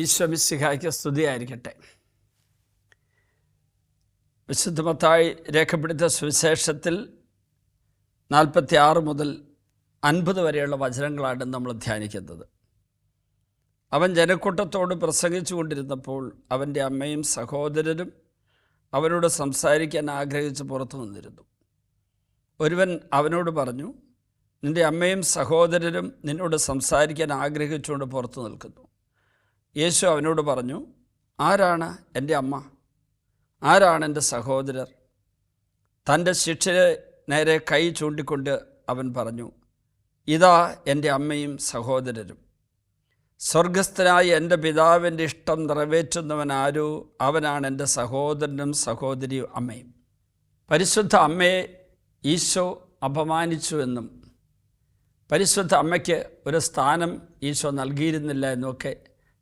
ഈശ്വമിസിഹായ്ക്ക് സ്തുതിയായിരിക്കട്ടെ വിശുദ്ധമത്തായി രേഖപ്പെടുത്തിയ സുവിശേഷത്തിൽ നാൽപ്പത്തി ആറ് മുതൽ അൻപത് വരെയുള്ള വചനങ്ങളാണ് നമ്മൾ ധ്യാനിക്കുന്നത്. അവൻ ജനക്കൂട്ടത്തോട് പ്രസംഗിച്ചു കൊണ്ടിരുന്നപ്പോൾ അവന്റെ അമ്മയും സഹോദരനും അവനോട് സംസാരിക്കാൻ ആഗ്രഹിച്ച് പുറത്തു നിന്നിരുന്നു ഒരുവൻ അവനോട് പറഞ്ഞു നിന്റെ അമ്മയും സഹോദരനും നിന്നോട് സംസാരിക്കാൻ ആഗ്രഹിച്ചുകൊണ്ട് പുറത്തു നിൽക്കുന്നു. യേശു അവനോട് പറഞ്ഞു ആരാണ് എന്റെ അമ്മ? ആരാണ് എന്റെ സഹോദരർ? തന്റെ ശിക്ഷയെ നേരെ കൈ ചൂണ്ടിക്കൊണ്ട് അവൻ പറഞ്ഞു ഇതാ എന്റെ അമ്മയും സഹോദരരും. സ്വർഗസ്ഥനായ എന്റെ പിതാവിന്റെ ഇഷ്ടം നിറവേറ്റുന്നവൻ ആരോ? അവനാണ് എന്റെ സഹോദരനും സഹോദരിയും അമ്മയും. പരിശുദ്ധ അമ്മയെ ഈശോ അപമാനിച്ചു എന്നും പരിശുദ്ധ അമ്മയ്ക്ക് ഒരു സ്ഥാനം ഈശോ നൽകിയിരുന്നില്ല എന്നൊക്കെ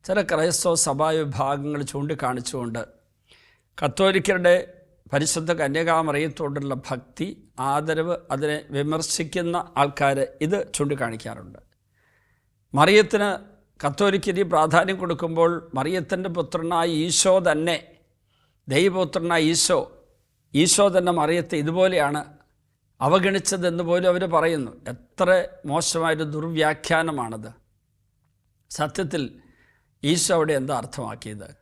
ചില ക്രൈസ്തവ സഭാവിഭാഗങ്ങൾ ചൂണ്ടിക്കാണിച്ചുകൊണ്ട് കത്തോലിക്കരുടെ പരിശുദ്ധ കന്യകാമറിയത്തോടുള്ള ഭക്തി ആദരവ് അതിനെ വിമർശിക്കുന്ന ആൾക്കാർ ഇത് ചൂണ്ടിക്കാണിക്കാറുണ്ട്. മറിയത്തിന് കത്തോലിക്കരി പ്രാധാന്യം കൊടുക്കുമ്പോൾ മറിയത്തിന്റെ പുത്രനായ ഈശോ തന്നെ ദൈവപുത്രനായ ഈശോ ഈശോ തന്നെ മറിയത്തെ ഇതുപോലെയാണ് അവഗണിച്ചതെന്ന് പോലും അവർ പറയുന്നു. എത്ര മോശമായൊരു ദുർവ്യാഖ്യാനമാണത്. സത്യത്തിൽ ഈശോ അവിടെ എന്താ അർത്ഥമാക്കിയത്?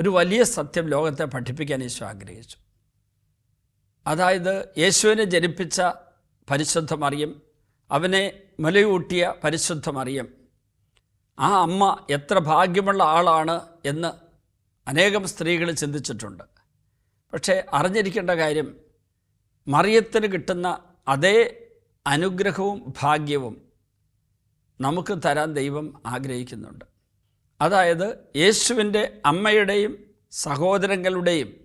ഒരു വലിയ സത്യം ലോകത്തെ പഠിപ്പിക്കാൻ ഈശോ ആഗ്രഹിച്ചു. അതായത് യേശുവിനെ ജനിപ്പിച്ച പരിശുദ്ധ മറിയം അവനെ മുലയൂട്ടിയ പരിശുദ്ധ മറിയം. ആ അമ്മ എത്ര ഭാഗ്യമുള്ള ആളാണ് എന്ന് അനേകം സ്ത്രീകൾ ചിന്തിച്ചിട്ടുണ്ട്. പക്ഷേ അറിഞ്ഞിരിക്കേണ്ട കാര്യം മറിയത്തിന് കിട്ടുന്ന അതേ അനുഗ്രഹവും ഭാഗ്യവും നമുക്ക് തരാൻ ദൈവം ആഗ്രഹിക്കുന്നുണ്ട്. അതായത് യേശുവിന്റെ അമ്മയുടെയും സഹോദരങ്ങളുടെയും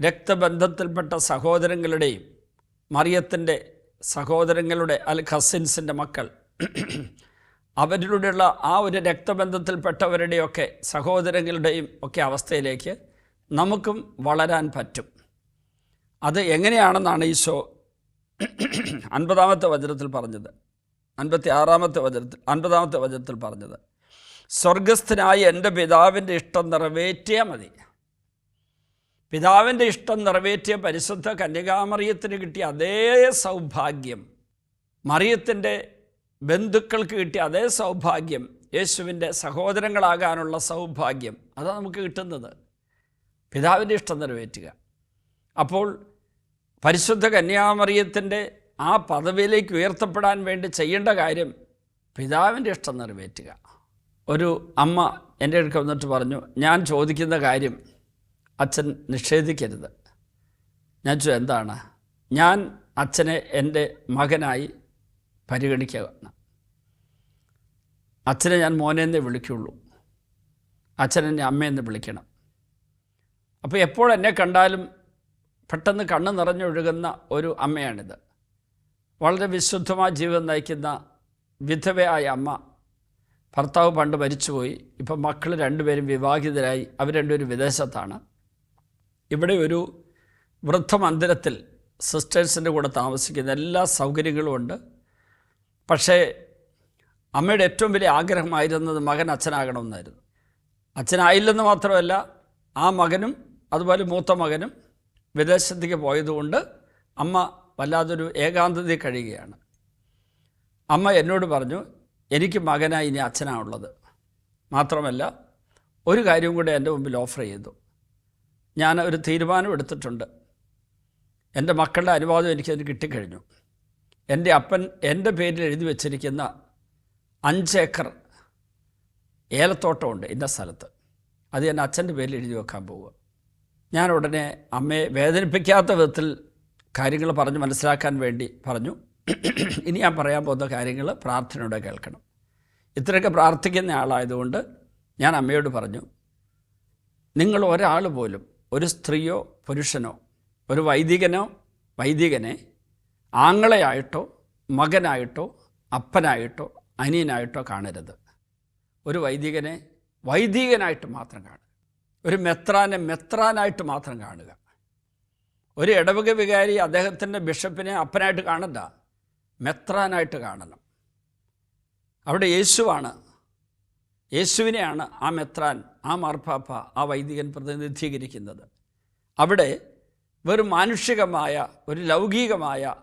രക്തബന്ധത്തിൽപ്പെട്ട സഹോദരങ്ങളുടെയും മറിയത്തിന്റെ സഹോദരങ്ങളുടെ അൽ ഖസിൻസിന്റെ മക്കൾ. അവരിലൂടെയുള്ള ആ ഒരു രക്തബന്ധത്തിൽപ്പെട്ടവരുടെയൊക്കെ സഹോദരങ്ങളുടെയും ഒക്കെ അവസ്ഥയിലേക്ക് നമുക്കും വളരാൻ പറ്റും. അത് എങ്ങനെയാണെന്നാണ് ഈശോ അൻപതാമത്തെ വചനത്തിൽ പറഞ്ഞത്. അൻപത്തി ആറാമത്തെ വചനത്തിൽ അൻപതാമത്തെ വചനത്തിൽ പറഞ്ഞത്. സ്വർഗസ്ഥനായ എന്റെ പിതാവിന്റെ ഇഷ്ടം നിറവേറ്റിയാൽ മതി. പിതാവിന്റെ ഇഷ്ടം നിറവേറ്റിയ പരിശുദ്ധ കന്യകാമറിയത്തിന് കിട്ടിയ അതേ സൗഭാഗ്യം മറിയത്തിന്റെ ബന്ധുക്കൾക്ക് കിട്ടിയ അതേ സൗഭാഗ്യം യേശുവിന്റെ സഹോദരങ്ങളാകാനുള്ള സൗഭാഗ്യം അതാണ് നമുക്ക് കിട്ടുന്നത്. പിതാവിന്റെ ഇഷ്ടം നിറവേറ്റുക. അപ്പോൾ പരിശുദ്ധ കന്യാമറിയത്തിന്റെ ആ പദവിയിലേക്ക് ഉയർത്തപ്പെടാൻ വേണ്ടി ചെയ്യേണ്ട കാര്യം പിതാവിന്റെ ഇഷ്ടം നിറവേറ്റുക. ഒരു അമ്മ എന്റെ അടുക്ക വന്നിട്ട് പറഞ്ഞു ഞാൻ ചോദിക്കുന്ന കാര്യം അച്ഛൻ നിഷേധിക്കരുത്. ഞാൻ ചോ എന്താണ്? ഞാൻ അച്ഛനെ എന്റെ മകനായി പരിഗണിക്കുക അച്ഛനെ ഞാൻ മോനെന്നേ വിളിക്കുള്ളൂ. അച്ഛനെന്നെ അമ്മയെന്ന് വിളിക്കണം. അപ്പോൾ എപ്പോൾ എന്നെ കണ്ടാലും പെട്ടെന്ന് കണ്ണ് നിറഞ്ഞൊഴുകുന്ന ഒരു അമ്മയാണിത്. വളരെ വിശുദ്ധമായ ജീവിതം നയിക്കുന്ന വിധവയായ അമ്മ ഭർത്താവ് പണ്ട് മരിച്ചുപോയി. ഇപ്പം മക്കൾ രണ്ടുപേരും വിവാഹിതരായി. അവർ രണ്ടുപേരും വിദേശത്താണ്. ഇവിടെ ഒരു വൃദ്ധമന്ദിരത്തിൽ സിസ്റ്റേഴ്സിന്റെ കൂടെ താമസിക്കുന്ന എല്ലാ സൗകര്യങ്ങളും ഉണ്ട്. പക്ഷേ അമ്മയുടെ ഏറ്റവും വലിയ ആഗ്രഹമായിരുന്നത് മകൻ അച്ഛനാകണമെന്നായിരുന്നു. അച്ഛനായില്ലെന്ന് മാത്രമല്ല ആ മകനും അതുപോലെ മൂത്ത മകനും വിദേശത്തേക്ക് പോയതുകൊണ്ട് അമ്മ വല്ലാതൊരു ഏകാന്തതയിൽ കഴിയുകയാണ്. അമ്മ എന്നോട് പറഞ്ഞു എനിക്ക് മകനായി ഇനി അച്ഛനാണുള്ളത്. മാത്രമല്ല ഒരു കാര്യം കൂടെ എന്റെ മുമ്പിൽ ഓഫർ ചെയ്തു ഞാൻ ഒരു തീരുമാനം എടുത്തിട്ടുണ്ട്. എന്റെ മക്കളുടെ അനുവാദം എനിക്കതിന് കിട്ടിക്കഴിഞ്ഞു. എന്റെ അപ്പൻ എന്റെ പേരിൽ എഴുതി വച്ചിരിക്കുന്ന അഞ്ചേക്കർ ഏലത്തോട്ടമുണ്ട് ഇന്ന സ്ഥലത്ത്. അത് ഞാൻ അച്ഛന്റെ പേരിൽ എഴുതി വെക്കാൻ പോവുക. ഞാൻ ഉടനെ അമ്മയെ വേദനിപ്പിക്കാത്ത വിധത്തിൽ കാര്യങ്ങൾ പറഞ്ഞ് മനസ്സിലാക്കാൻ വേണ്ടി പറഞ്ഞു. ഇനി ഞാൻ പറയാൻ പോകുന്ന കാര്യങ്ങൾ പ്രാർത്ഥനയോടെ കേൾക്കണം. ഇത്രയൊക്കെ പ്രാർത്ഥിക്കുന്ന ആളായതുകൊണ്ട് ഞാൻ അമ്മയോട് പറഞ്ഞു നിങ്ങൾ ഒരാൾ പോലും ഒരു സ്ത്രീയോ പുരുഷനോ ഒരു വൈദികനോ വൈദികനെ ആങ്ങളെയായിട്ടോ മകനായിട്ടോ അപ്പനായിട്ടോ അനിയനായിട്ടോ കാണരുത്. ഒരു വൈദികനെ വൈദികനായിട്ട് മാത്രം കാണുക. ഒരു മെത്രാനെ മെത്രാനായിട്ട് മാത്രം കാണുക. ഒരു ഇടവക വികാരി അദ്ദേഹത്തിന്റെ ബിഷപ്പിനെ അപ്പനായിട്ട് കാണണ്ട. മെത്രാനായിട്ട് കാണണം. അവിടെ യേശുവാണ്. യേശുവിനെയാണ് ആ മെത്രാൻ ആ മാർപ്പാപ്പ ആ വൈദികൻ പ്രതിനിധീകരിക്കുന്നത്. അവിടെ വെറും മാനുഷികമായ ഒരു ലൗകികമായ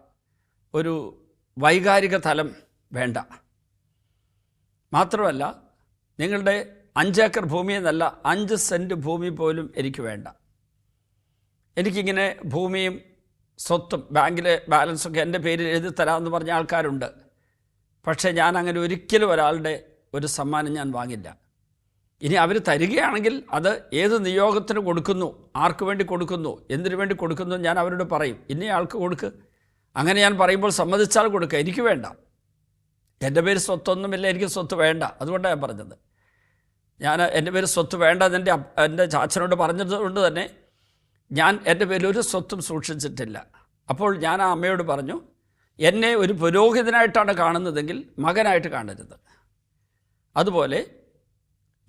ഒരു വൈകാരിക തലം വേണ്ട. മാത്രമല്ല നിങ്ങളുടെ അഞ്ചേക്കർ ഭൂമി എന്നല്ല അഞ്ച് സെന്റ് ഭൂമി പോലും എനിക്ക് വേണ്ട. എനിക്കിങ്ങനെ ഭൂമിയും സ്വത്തും ബാങ്കിലെ ബാലൻസൊക്കെ എന്റെ പേരിൽ എഴുതി തരാമെന്ന് പറഞ്ഞ ആൾക്കാരുണ്ട്. പക്ഷേ ഞാൻ അങ്ങനെ ഒരിക്കലും ഒരാളുടെ ഒരു സമ്മാനം ഞാൻ വാങ്ങില്ല. ഇനി അവർ തരികയാണെങ്കിൽ അത് ഏത് നിയോഗത്തിന് കൊടുക്കുന്നു ആർക്ക് വേണ്ടി കൊടുക്കുന്നു എന്തിനു വേണ്ടി കൊടുക്കുന്നു ഞാൻ അവരോട് പറയും. ഇനി ആൾക്ക് കൊടുക്ക്. അങ്ങനെ ഞാൻ പറയുമ്പോൾ സമ്മതിച്ചാൽ കൊടുക്കുക എനിക്ക് വേണ്ട. എന്റെ പേര് സ്വത്തൊന്നുമില്ല എനിക്ക് സ്വത്ത് വേണ്ട. അതുകൊണ്ടാണ് ഞാൻ പറഞ്ഞത്. ഞാൻ എന്റെ പേര് സ്വത്ത് വേണ്ട എന്നെ എന്റെ ചാച്ചനോട് പറഞ്ഞത് കൊണ്ട് തന്നെ ഞാൻ എന്റെ പേരിൽ ഒരു സ്വത്തും സൂക്ഷിച്ചിട്ടില്ല. അപ്പോൾ ഞാൻ ആ അമ്മയോട് പറഞ്ഞു എന്നെ ഒരു പുരോഹിതനായിട്ടാണ് കാണുന്നതെങ്കിൽ മകനായിട്ട് കാണരുത്. അതുപോലെ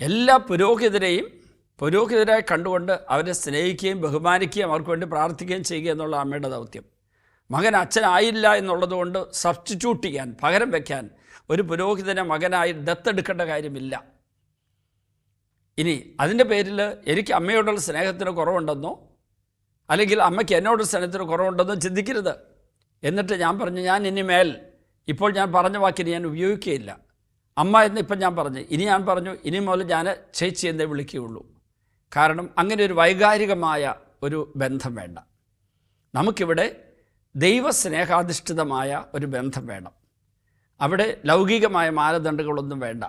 എല്ലാ പുരോഹിതരെയും പുരോഹിതരായി കണ്ടുകൊണ്ട് അവരെ സ്നേഹിക്കുകയും ബഹുമാനിക്കുകയും അവർക്ക് വേണ്ടി പ്രാർത്ഥിക്കുകയും ചെയ്യുക എന്നുള്ള അമ്മയുടെ ദൗത്യം. മകൻ അച്ഛനായില്ല എന്നുള്ളതുകൊണ്ട് സബ്സ്റ്റിറ്റ്യൂട്ട് ചെയ്യാൻ പകരം വയ്ക്കാൻ ഒരു പുരോഹിതനെ മകനായി ദത്തെടുക്കേണ്ട കാര്യമില്ല. ഇനി അതിന്റെ പേരിൽ എനിക്ക് അമ്മയോടുള്ള സ്നേഹത്തിന് കുറവുണ്ടെന്നോ അല്ലെങ്കിൽ അമ്മയ്ക്ക് എന്നോട് സ്നേഹത്തിന് കുറവുണ്ടെന്നും ചിന്തിക്കരുത്. എന്നിട്ട് ഞാൻ പറഞ്ഞു ഞാൻ ഇനി മേൽ ഇപ്പോൾ ഞാൻ പറഞ്ഞ വാക്കിന് ഞാൻ ഉപയോഗിക്കുകയില്ല. അമ്മ എന്ന് ഇപ്പം ഞാൻ പറഞ്ഞു. ഇനി ഞാൻ പറഞ്ഞു ഇനി മുതൽ ഞാൻ ചേച്ചി എന്നേ വിളിക്കുകയുള്ളൂ. കാരണം അങ്ങനെ ഒരു വൈകാരികമായ ഒരു ബന്ധം വേണ്ട. നമുക്കിവിടെ ദൈവസ്നേഹാധിഷ്ഠിതമായ ഒരു ബന്ധം വേണം. അവിടെ ലൗകികമായ മാനദണ്ഡങ്ങളൊന്നും വേണ്ട.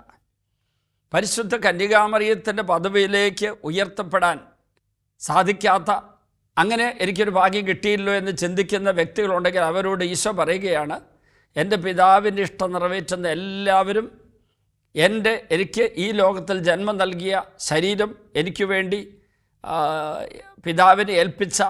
പരിശുദ്ധ കന്യകാമറിയത്തിന്റെ പദവിയിലേക്ക് ഉയർത്തപ്പെടാൻ സാധിക്കാത്ത അങ്ങനെ എനിക്കൊരു ഭാഗ്യം കിട്ടിയില്ലോ എന്ന് ചിന്തിക്കുന്ന വ്യക്തികളുണ്ടെങ്കിൽ അവരോട് ഈശോ പറയുകയാണ് എന്റെ പിതാവിന്റെ ഇഷ്ടം നിറവേറ്റുന്ന എല്ലാവരും എന്റെ എനിക്ക് ഈ ലോകത്തിൽ ജന്മം നൽകിയ ശരീരം എനിക്ക് വേണ്ടി പിതാവിനെ ഏൽപ്പിച്ച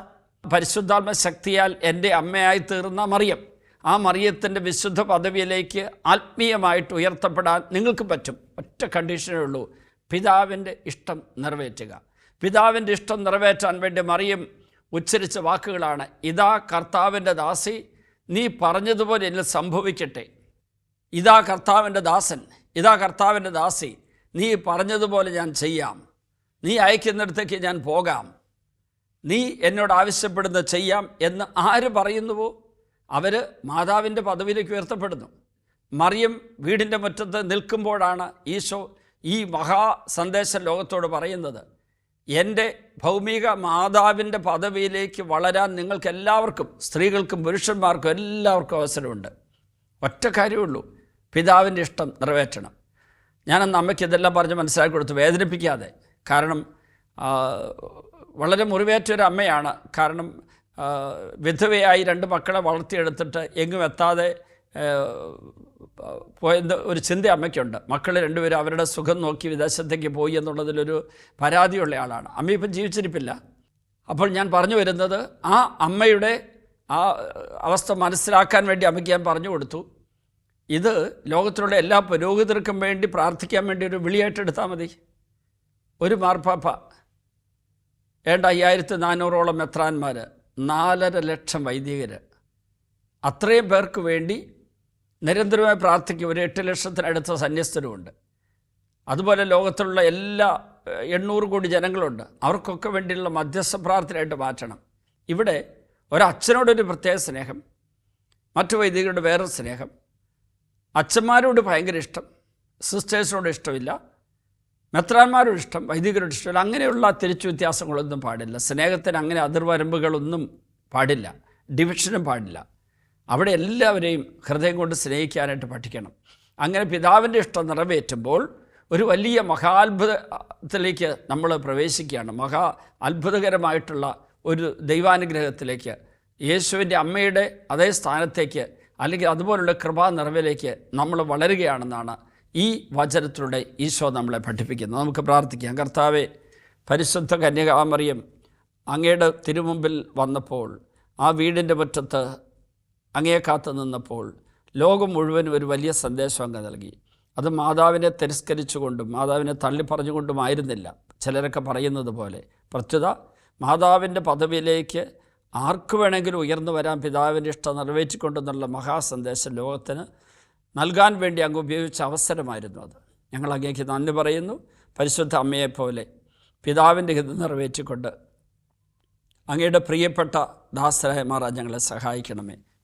പരിശുദ്ധാത്മ ശക്തിയാൽ എന്റെ അമ്മയായി തീർന്ന മറിയം. ആ മറിയത്തിന്റെ വിശുദ്ധ പദവിയിലേക്ക് ആത്മീയമായിട്ട് ഉയർത്തപ്പെടാൻ നിങ്ങൾക്ക് പറ്റും. ഒറ്റ കണ്ടീഷനേ ഉള്ളൂ. പിതാവിന്റെ ഇഷ്ടം നിറവേറ്റുക. പിതാവിന്റെ ഇഷ്ടം നിറവേറ്റാൻ വേണ്ടി മറിയം ഉച്ചരിച്ച വാക്കുകളാണ്. ഇതാ കർത്താവിന്റെ ദാസി നീ പറഞ്ഞതുപോലെ എന്നിൽ സംഭവിക്കട്ടെ. ഇതാ കർത്താവിന്റെ ദാസൻ ഇതാ കർത്താവിന്റെ ദാസി നീ പറഞ്ഞതുപോലെ ഞാൻ ചെയ്യാം. നീ അയക്കുന്നിടത്തേക്ക് ഞാൻ പോകാം. നീ എന്നോട് ആവശ്യപ്പെടുന്ന ചെയ്യാം എന്ന് ആര് പറയുന്നുവോ? അവർ മാതാവിന്റെ പദവിയിലേക്ക് ഉയർത്തപ്പെടുന്നു. മറിയം വീടിന്റെ മുറ്റത്ത് നിൽക്കുമ്പോഴാണ് ഈശോ ഈ മഹാ സന്ദേശം ലോകത്തോട് പറയുന്നത്. എന്റെ ഭൗമിക മാതാവിന്റെ പദവിയിലേക്ക് വളരാൻ നിങ്ങൾക്ക് എല്ലാവർക്കും സ്ത്രീകൾക്കും പുരുഷന്മാർക്കും എല്ലാവർക്കും അവസരമുണ്ട്. ഒറ്റ കാര്യമുള്ളൂ പിതാവിന്റെ ഇഷ്ടം നിറവേറ്റണം. ഞാനന്ന് അമ്മയ്ക്ക് ഇതെല്ലാം പറഞ്ഞ് മനസ്സിലാക്കി കൊടുത്ത് വേദനിപ്പിക്കാതെ കാരണം വളരെ മുറിവേറ്റ ഒരു അമ്മയാണ്. കാരണം വിധവയായി രണ്ട് മക്കളെ വളർത്തിയെടുത്തിട്ട് എങ്ങും എത്താതെ പോയത് ഒരു ചിന്ത അമ്മയ്ക്കുണ്ട്. മക്കൾ രണ്ടുപേരും അവരുടെ സുഖം നോക്കി വിദേശത്തേക്ക് പോയി എന്നുള്ളതിലൊരു പരാതിയുള്ള ആളാണ്. അമ്മ ഇപ്പം ജീവിച്ചിരിപ്പില്ല. അപ്പോൾ ഞാൻ പറഞ്ഞു വരുന്നത് ആ അമ്മയുടെ ആ അവസ്ഥ മനസ്സിലാക്കാൻ വേണ്ടി അമ്മയ്ക്ക് ഞാൻ പറഞ്ഞു കൊടുത്തു. ഇത് ലോകത്തിലുള്ള എല്ലാ പുരോഹിതർക്കും വേണ്ടി പ്രാർത്ഥിക്കാൻ വേണ്ടി ഒരു വിളിയായിട്ട് എടുത്താൽ മതി. ഒരു മാർപ്പാപ്പ. ഏണ്ട അയ്യായിരത്തി നാനൂറോളം മെത്രാന്മാർ നാലര ലക്ഷം വൈദികർ അത്രയും പേർക്ക് വേണ്ടി നിരന്തരമായി പ്രാർത്ഥിക്കും. ഒരു എട്ട് ലക്ഷത്തിനടുത്ത സന്യസ്തരുമുണ്ട്. അതുപോലെ ലോകത്തിലുള്ള എല്ലാ എണ്ണൂറ് കോടി ജനങ്ങളുണ്ട്. അവർക്കൊക്കെ വേണ്ടിയുള്ള മധ്യസ്ഥ പ്രാർത്ഥനയായിട്ട് മാറ്റണം. ഇവിടെ ഒരച്ഛനോടൊരു പ്രത്യേക സ്നേഹം മറ്റു വൈദികരോട് വേറെ സ്നേഹം. അച്ഛന്മാരോട് ഭയങ്കര ഇഷ്ടം സിസ്റ്റേഴ്സിനോട് ഇഷ്ടമില്ല മെത്രാന്മാരോട് ഇഷ്ടം വൈദികരോട് ഇഷ്ടമില്ല. അങ്ങനെയുള്ള തിരിച്ചു വ്യത്യാസങ്ങളൊന്നും പാടില്ല. സ്നേഹത്തിന് അങ്ങനെ അതിർവരമ്പുകളൊന്നും പാടില്ല. ഡിവിഷനും പാടില്ല. അവിടെ എല്ലാവരെയും ഹൃദയം കൊണ്ട് സ്നേഹിക്കാനായിട്ട് പഠിക്കണം. അങ്ങനെ പിതാവിന്റെ ഇഷ്ടം നിറവേറ്റുമ്പോൾ ഒരു വലിയ മഹാത്ഭുതത്തിലേക്ക് നമ്മൾ പ്രവേശിക്കുകയാണ്. മഹാ അത്ഭുതകരമായിട്ടുള്ള ഒരു ദൈവാനുഗ്രഹത്തിലേക്ക് യേശുവിന്റെ അമ്മയുടെ അതേ സ്ഥാനത്തേക്ക് അല്ലെങ്കിൽ അതുപോലുള്ള കൃപാ നിറവിലേക്ക് നമ്മൾ വളരുകയാണെന്നാണ് ഈ വചനത്തിലൂടെ ഈശോ നമ്മളെ പഠിപ്പിക്കുന്നത്. നമുക്ക് പ്രാർത്ഥിക്കാം. കർത്താവെ പരിശുദ്ധ കന്യകാമറിയം അങ്ങയുടെ തിരുമുമ്പിൽ വന്നപ്പോൾ ആ വീടിന്റെ മുറ്റത്ത് അങ്ങയെ കാത്തു നിന്നപ്പോൾ ലോകം മുഴുവൻ ഒരു വലിയ സന്ദേശം അങ്ങ് നൽകി. അത് മാതാവിനെ തിരസ്കരിച്ചുകൊണ്ടും മാതാവിനെ തള്ളിപ്പറഞ്ഞുകൊണ്ടുമായിരുന്നില്ല ചിലരൊക്കെ പറയുന്നത് പോലെ പ്രത്യുത മാതാവിന്റെ പദവിയിലേക്ക് ആർക്ക് വേണമെങ്കിലും ഉയർന്നു വരാൻ പിതാവിന്റെ ഇഷ്ടം നിറവേറ്റിക്കൊണ്ടെന്നുള്ള മഹാസന്ദേശം ലോകത്തിന് നൽകാൻ വേണ്ടി അങ്ങ് ഉപയോഗിച്ച അവസരമായിരുന്നു അത്. ഞങ്ങൾ അങ്ങേക്ക് നന്ദി പറയുന്നു. പരിശുദ്ധ അമ്മയെപ്പോലെ പിതാവിന്റെ ഹിതം നിറവേറ്റിക്കൊണ്ട് അങ്ങയുടെ പ്രിയപ്പെട്ട ദാസരായ മാറാൻ ഞങ്ങളെ സഹായിക്കണമേ.